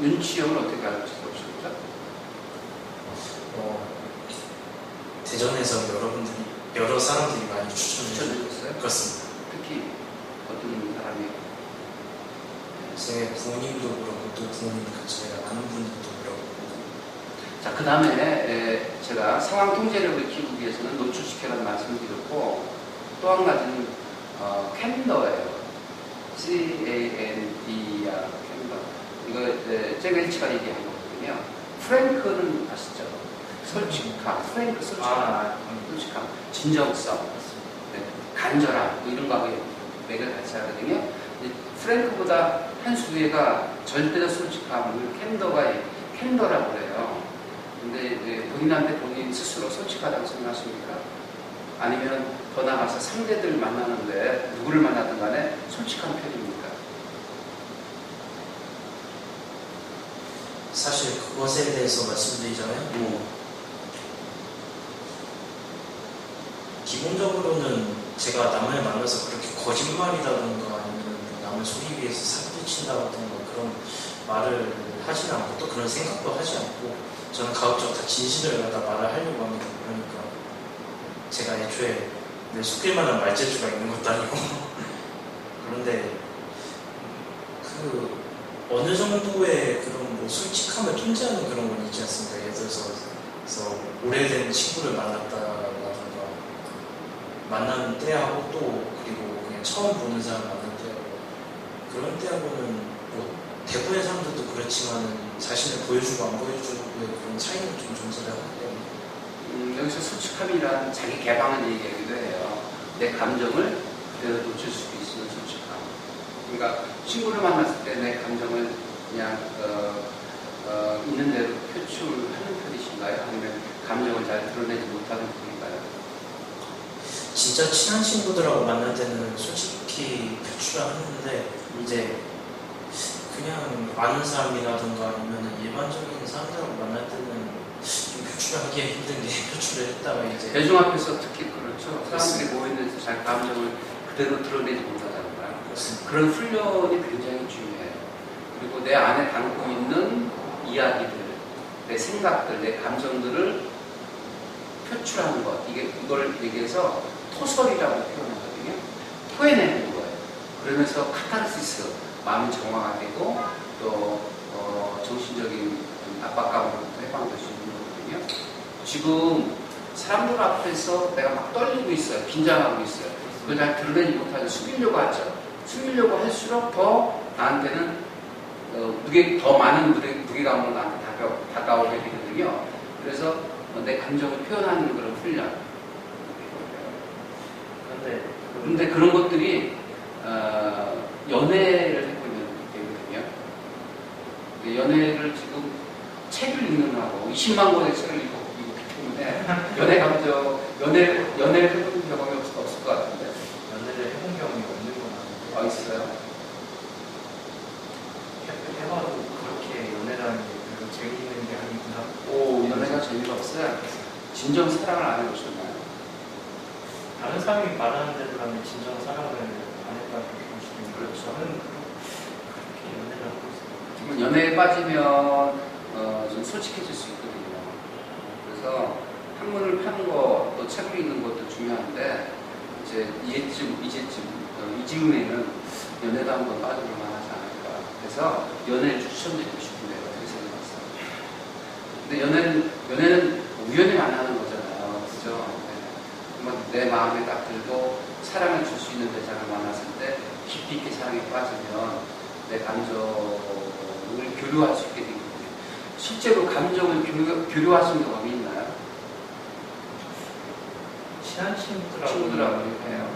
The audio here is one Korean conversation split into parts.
윤치영을 어떻게 알고 싶으셨죠? 어, 대전에서 여러분들이 여러 사람들이 많이 추천해 주셨어요. 추천해줬어요? 그렇습니다. 특히 어떤 사람이 제 부모님도 그렇고 또 부모님 같이 아는 분들도 그렇고 자, 그 다음에 제가 상황 통제력을 키우기 위해서는 노출시켜라는 말씀을 드렸고 또 한 가지는 어, 캔더예요. C-A-N-D-R 캔더. 이거 에, 잭 웰치가 얘기한 거거든요. 프랭크는 아시죠? 솔직함, 프랭크 솔직함, 아, 솔직함, 진정성, 네, 간절함 뭐 이런 거하고 맥을 같이 하거든요. 프랭크보다 한 수 위에가 절대적 솔직함을 캔더가 캔더라고 그래요. 근데 본인한테 본인 스스로 솔직하다고 생각하십니까? 아니면 더 나아가서 상대들 만나는데 누구를 만나든 간에 솔직한 편입니까? 사실 그것에 대해서 말씀드리자면 음. 기본적으로는 제가 남을 만나서 그렇게 거짓말이라든가 아니면 뭐 남을 소리 위해서 사기친다든가 그런 말을 하지 않고 또 그런 생각도 하지 않고 저는 가급적 다 진실을 갖다 말을 하려고 합니다. 그러니까 제가 애초에 내 속일 만한 말재주가 있는 것도 아니고 그런데 그 어느 정도의 그런 뭐 솔직함을 통제하는 그런 건 있지 않습니까? 예를 들어서 그래서 오래된 친구를 만났다라든가 만나는 때하고 또 그리고 그냥 처음 보는 사람 만날 때하고 그런 때하고는 뭐 대부분의 사람들도 그렇지만은 자신을 보여주고 안 보여주고의 그런 차이는 좀 존재를 하기 때문에 음, 여기서 솔직함이란 자기 개방을 얘기하기도 해요. 내 감정을 그대로 놓칠 수 있는 솔직함. 그러니까 친구를 만났을 때 내 감정을 그냥 어, 어, 있는 대로 표출하는 편이신가요? 아니면 감정을 잘 드러내지 못하는 편인가요? 진짜 친한 친구들하고 만날 때는 솔직히 표출을 하는데 이제 그냥 아는 사람이라든가 아니면 일반적인 사람들하고 만날 때는 좀 표출하기가 힘든 게 표출을 했다가 이제 대중 앞에서 특히 그렇죠. 사람들이 모이는 데서 자기 감정을 그대로 드러내지 못하잖아요. 그렇습니다. 그런 훈련이 굉장히 중요해요. 그리고 내 안에 담고 있는 이야기들, 내 생각들, 내 감정들을 표출하는 것. 이게 이걸 얘기해서 토설이라고 표현하거든요. 토해내는 거예요. 그러면서 카타르시스, 마음이 정화가 되고 또 어, 정신적인 압박감으로부터 해방될 수 있는 거거든요. 지금 사람들 앞에서 내가 막 떨리고 있어요. 긴장하고 있어요. 그걸 잘 드러내지 못하죠. 숨기려고 하죠. 숨기려고 할수록 더 나한테는 어, 무게, 더 많은 무게, 무게감으로 나한테 다가, 다가오게 되거든요. 그래서 어, 내 감정을 표현하는 그런 훈련. 근데 그 근데 그런 것들이 어, 연애를 해보면 되거든요. 근데 연애를 지금 책을 읽는 하고 20만 권의 책을 읽고 있기 때문에 연애 감정, 연애, 연애를 해본 경험이 없, 없을 것 같은데. 연애를 해본 경험이 없는 건 아닌데 어, 있어요. 해- 해봐도 그렇게 연애라는 게 별로 재미있는 게 아니구나 오, 연애가 재미가 없어요. 진정 사랑을 안 해보셨나요? 다른 사람이 말하는 대로 하면 진정 사랑을 안 있는 그렇죠. 저는 그렇게 연애를 하고 있어요 연애에 빠지면 어, 좀 솔직해질 수 있거든요. 그래서 학문을 파는 거, 또 책을 읽는 것도 중요한데 이제 이제쯤, 이제쯤, 어, 이즈음에는 연애도 한번 빠져볼 만 하지 않을까. 그래서 연애를 추천드리고 싶은데요. 어떻게 생각하세요? 근데 연애는, 연애는 우연히 만나는 거잖아요. 그죠? 네. 뭐내 마음에 딱 들고 사랑을 줄 수 있는 대상을 만났을 때 깊이 있게 사랑에 빠지면 내 감정을 교류할 수 있게 되거든요. 실제로 감정을 교류, 교류하신 경험이 있나요? 친한 친구들하고 친구들하고 해요.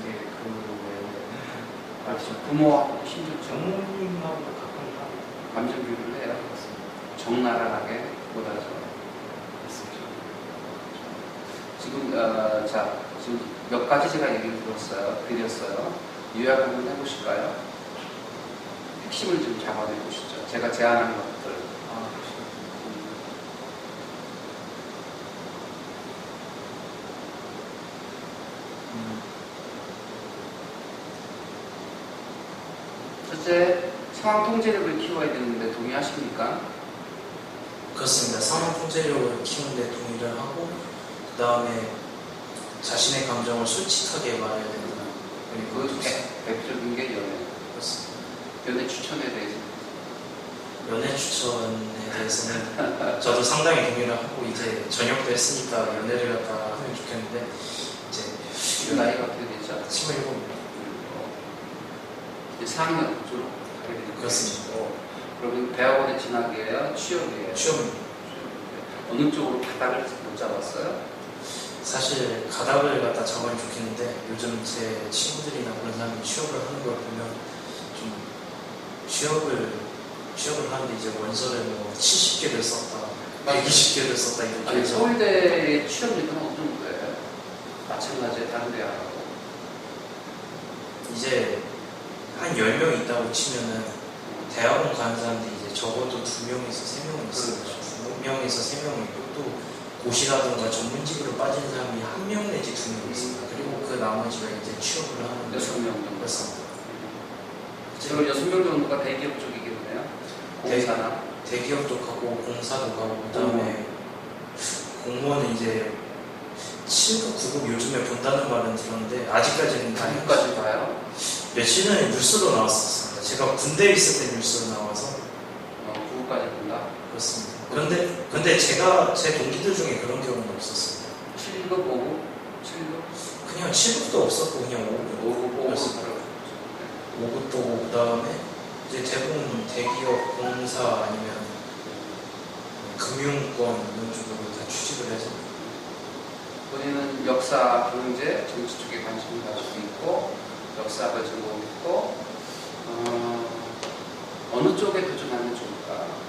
이제 그 외에 그렇죠. 부모하고 심지어 정, 장모님하고도 가끔 하고 감정 교류를 해요. 적나라하게 못하죠. 지금, 어, 자, 지금 몇 가지 제가 얘기를 들었어요. 드렸어요. 요약 한번 해보실까요? 핵심을 좀 잡아내 보시죠. 제가 제안한 것들. 아 음, 첫째, 상황 통제력을 키워야 되는데 동의하십니까? 그렇습니다. 상황 통제력을 키우는데 동의를 하고 그 다음에 자신의 감정을 솔직하게 말해야 된다. 그리고 그 대- 대표적인 게 연애. 그렇습니다. 연애 추천에 대해서. 연애 추천에 대해서는 저도 상당히 동의를 하고 이제 전역도 했으니까 연애를 갖다 하면 좋겠는데 이제 지금 나이가 어떻게 되죠? 27입니다. 어, 이제 4학년 졸업하게 되는 그렇습니다. 거고. 그러면 대학원에 진학이에요? 취업이에요? 취업입니다. 어느 쪽으로 바닥을 못 잡았어요? 사실 가닥을 갖다 잡으면 좋겠는데 요즘 제 친구들이나 그런 사람이 취업을 하는 걸 보면 좀 취업을 취업을 하는데 이제 원서를 뭐 70개를 썼다, 120개를 썼다 이렇게 아니, 해서 서울대 취업률은 어느 정도예요? 마찬가지에 다른 대학하고. 이제 한 10명 있다고 치면은 대학원 가는 사람들이 이제 적어도 2명에서 3명 있어요. 그렇죠. 2명에서 3명 있고 또 고시라든가 전문직으로 빠진 사람이 한 명 내지 두 명 있습니다. 그리고 그 나머지가 이제 취업을 하는 여섯 명 정도. 그렇습니다. 지금 여섯 명 정도가 대기업 쪽이겠네요. 공사나. 대 기업 쪽하고 공사도 가고 그다음에 공무원은 이제 7급, 9급 요즘에 본다는 말은 들었는데 아직까지는 단위까지 봐요. 며칠 전에 뉴스로 나왔었습니다. 제가 군대에 있을 때 뉴스로 나와서 어, 9급까지 본다. 그렇습니다. 그런데 근데 제가 제 동기들 중에 그런 경우는 없었어요. 7급, 5급, 7급, 그냥 7급도 없었고 그냥 5급, 5급, 5급. 그렇습니다. 5급도 오고 그 다음에 이제 대부분 대기업, 공사 아니면 금융권 이런 쪽으로 다 취직을 해서 본인은 역사, 경제, 정치 쪽에 관심을 가지고 있고 역사가 전공 있고 어, 어느 쪽에 도전하면 좋을까?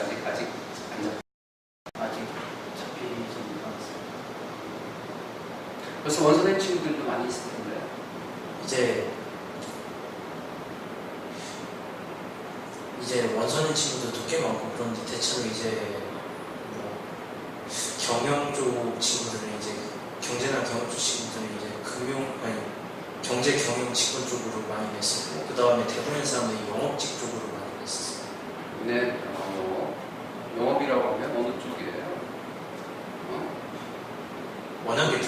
아직 아직 안 잡. 아직 잡히지 않았어요. 벌써 원서된 친구들도 많이 있을 텐데. 이제 이제 원서는 친구들도 꽤 많고 그런데 대체로 이제 뭐 경영 쪽 친구들은 이제 경제나 경영 쪽 친구들은 이제 금융 아니 경제 경영 직원 쪽으로 많이 냈었고 그 다음에 대부분 사람들이 영업직 쪽으로 많이 냈었어요. 네, 어, 영업이라고 하면 어느? 어? 워낙에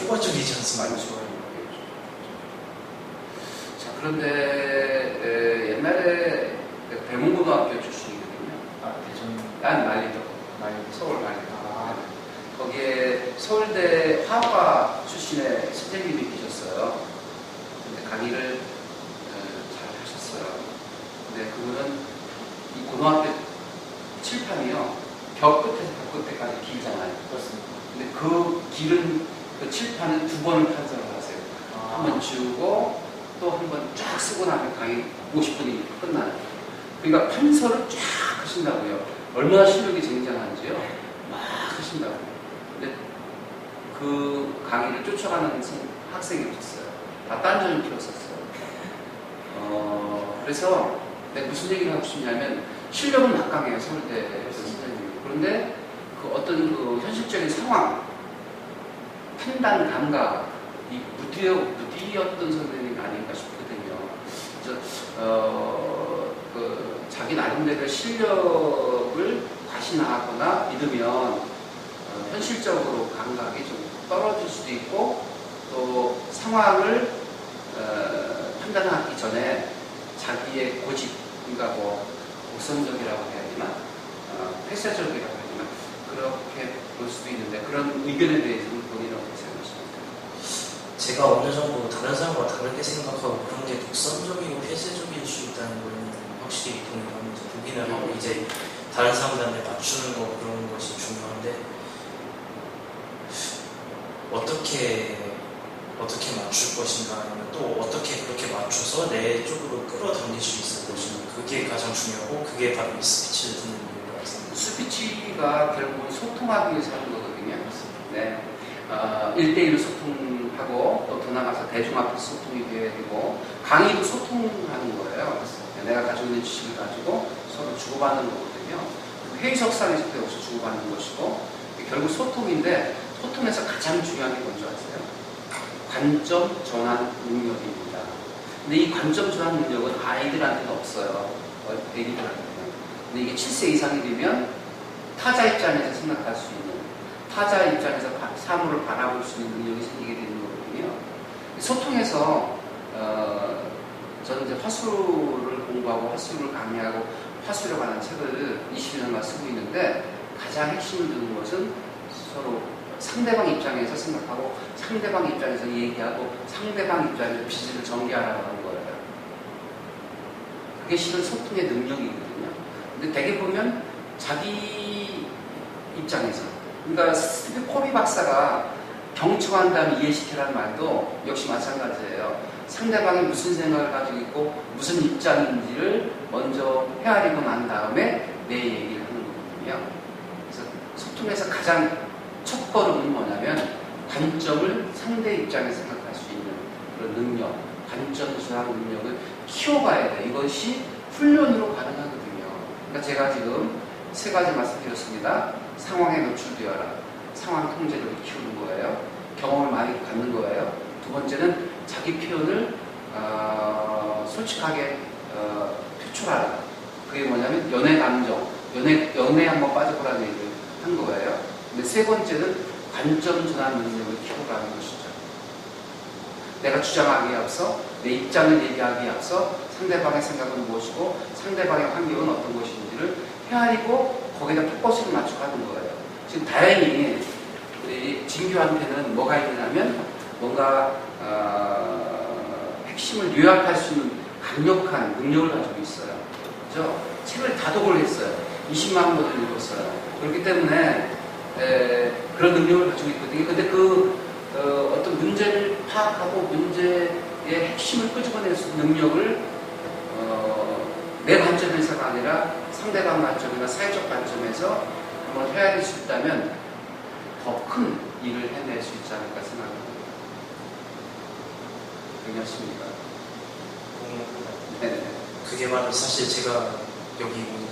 많이 않습니까? 자, 그런데 에, 옛날에 대문고등학교 출신이거든요. 아 대전 난 말리도 말이 서울 말리도. 아. 거기에 서울대 화학과 출신의 선생님이 계셨어요. 근데 강의를 어, 잘 하셨어요. 근데 그분은 이 고등학교 칠판이요. 벽 끝에서 벽 끝에까지 길잖아요. 그렇습니다. 근데 그 길은 그 칠판은 두 번을 편성을 하세요. 한번 지우고 또 한 번 쫙 쓰고 나면 강의 50분이 끝나요. 그러니까 편서를 쫙 하신다고요. 얼마나 실력이 쟁쟁한지요. 막 하신다고요. 근데 그 강의를 쫓아가는 선- 학생이 없었어요. 다 딴전을 피웠었어요. 어, 그래서 내가 무슨 얘기를 하고 싶냐면 실력은 막강해요. 서울대 그 선생님이. 그런데 그 어떤 그 현실적인 상황, 판단 감각, 이 무디어, 무디였던 선생님이 아닌가 싶거든요. 그래서, 어, 그, 자기 나름대로 실력을 과신하거나 믿으면, 어, 현실적으로 감각이 좀 떨어질 수도 있고, 또 상황을, 어, 판단하기 전에 자기의 고집, 그러니까 뭐, 곡선적이라고 해야 되나, 어, 폐쇄적이라고 해야 되나, 그렇게 볼 수도 있는데, 그런 의견에 대해서는 본인은 어떻게 생각하십니까? 제가 어느 정도 다른 사람과 다르게 생각하고 그런 게 독선적이고 폐쇄적일 수 있다는 거는 확실히 동의합니다. 동의는 하고 이제 다른 사람들한테 맞추는 거 그런 것이 중요한데 어떻게 어떻게 맞출 것인가 아니면 또 어떻게 그렇게 맞춰서 내 쪽으로 끌어당길 수 있을 것인가 그게 가장 중요하고 그게 바로 이 스피치를 듣는 생각합니다. 스피치가 결국은 소통하기 위해서 하는 거거든요. 네. 어, 1대1로 소통하고 또 더 나가서 대중 앞에서 소통이 돼야 되고 강의도 소통하는 거예요. 네, 내가 가지고 있는 지식을 가지고 서로 주고받는 거거든요. 회의석상에서 역시 주고받는 것이고 결국 소통인데 소통에서 가장 중요한 게 뭔지 아세요? 관점 전환 능력입니다. 근데 이 관점 전환 능력은 아이들한테는 없어요. 어, 애기들한테는. 근데 이게 7세 이상이 되면 타자 입장에서 생각할 수 있는, 타자 입장에서 바- 사물을 바라볼 수 있는 능력이 생기게 되는 거거든요. 소통에서 어, 저는 이제 화술을 공부하고 화술을 강의하고 화술에 관한 책을 20년간 쓰고 있는데 가장 핵심을 두는 것은 서로 상대방 입장에서 생각하고 상대방 입장에서 얘기하고 상대방 입장에서 비즈를 전개하라고 하는 거예요. 그게 실은 소통의 능력이거든요. 근데 대개 보면 자기 입장에서 그러니까 스티브 코비 박사가 경청한 다음에 이해시키라는 말도 역시 마찬가지예요. 상대방이 무슨 생각을 가지고 있고 무슨 입장인지를 먼저 헤아리고 난 다음에 내 얘기를 하는 거거든요. 그래서 소통에서 가장 첫 걸음은 뭐냐면 관점을 상대 입장에서 생각할 수 있는 그런 능력, 관점 전환 능력을 키워가야 돼. 이것이 훈련으로 가능하거든요. 그러니까 제가 지금 세 가지 말씀드렸습니다. 상황에 노출되어라. 상황 통제력을 키우는 거예요. 경험을 많이 갖는 거예요. 두 번째는 자기 표현을 어, 솔직하게 어, 표출하라. 그게 뭐냐면 연애 감정, 연애 연애 한번 빠져보라는 얘기를 한 거예요. 근데 세 번째는 관점 전환 능력을 키워가는 것이죠. 내가 주장하기에 앞서 내 입장을 얘기하기에 앞서 상대방의 생각은 무엇이고 상대방의 환경은 어떤 것인지를 헤아리고 거기다 포커스를 맞추고 하는 거예요. 지금 다행히 우리 진규한테는 뭐가 있냐면 뭔가 어, 핵심을 요약할 수 있는 강력한 능력을 가지고 있어요. 그죠? 책을 다독을 했어요. 20만 권을 읽었어요. 그렇기 때문에 에, 그런 능력을 가지고 있거든요. 근데 그 어, 어떤 문제를 파악하고 문제의 핵심을 끄집어낼 수 있는 능력을 어, 내 관점에서가 아니라 상대방 관점이나 사회적 관점에서 한번 헤아릴 수 있다면 더 큰 일을 해낼 수 있지 않을까 생각합니다. 괜찮습니까? 네. 그게 바로 사실 제가 여기 온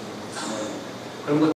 그런 것